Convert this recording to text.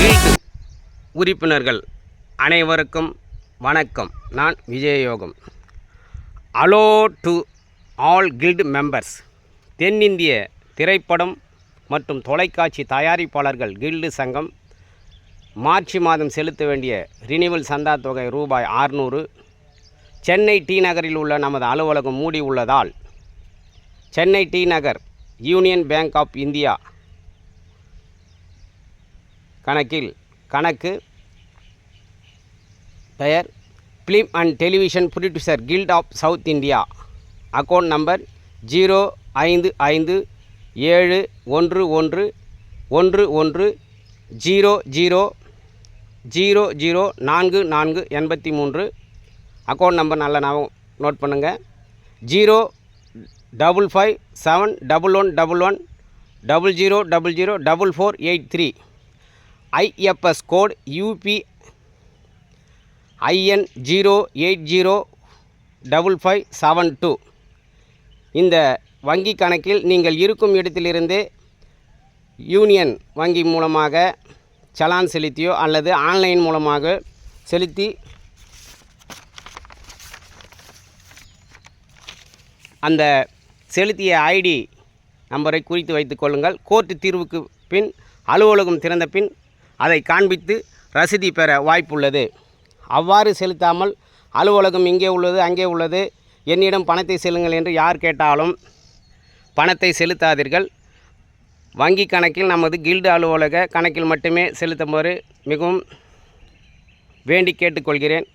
Guild உறுப்பினர்கள் அனைவருக்கும் வணக்கம். நான் Vijayayogam. Hello to all guild members தென்னிந்திய திரைப்படம் மற்றும் தொலைக்காட்சி தயாரிப்பாளர்கள் கில்டு சங்கம் மார்ச் மாதம் செலுத்த வேண்டிய ரினிவல் சந்தா தொகை ரூபாய் ஆறுநூறு. சென்னை டி நகரில் உள்ள நமது அலுவலகம் மூடி உள்ளதால் Chennai T Nagar union bank of India கணக்கில் கணக்கு பெயர் film and television producer guild of south India. Account number zero ஐந்து ஐந்து ஏழு ஒன்று ஒன்று ஒன்று ஒன்று ஜீரோ ஜீரோ ஜீரோ ஜீரோ நான்கு நான்கு எண்பத்தி மூன்று. அக்கௌண்ட் நம்பர் நல்லா நான் நோட் பண்ணுங்கள் zero double five seven double one double one double zero double zero double four eight three. IFS code UB IN zero eight zero double five seven two. இந்த வங்கி கணக்கில் நீங்கள் இருக்கும் இடத்திலிருந்து யூனியன் வங்கி மூலமாக சலான் செலுத்தியோ அல்லது ஆன்லைன் மூலமாக செலுத்தி அந்த செலுத்திய ஐடி நம்பரை குறித்து வைத்துக் கொள்ளுங்கள். கோர்ட்டு தீர்வுக்கு பின் அலுவலகம் திறந்த பின் அதை காண்பித்து ரசீதி பெற வாய்ப்புள்ளது. அவ்வாறு செலுத்தாமல் அலுவலகம் இங்கே உள்ளது அங்கே உள்ளது. என்னிடம் பணத்தை செல்லுங்கள் என்று யார் கேட்டாலும் பணத்தை செலுத்தாதீர்கள். வங்கி கணக்கில் நமது கில்டு அலுவலக கணக்கில் மட்டுமே செலுத்துமாறு மிகவும் வேண்டி கேட்டுக்கொள்கிறேன்.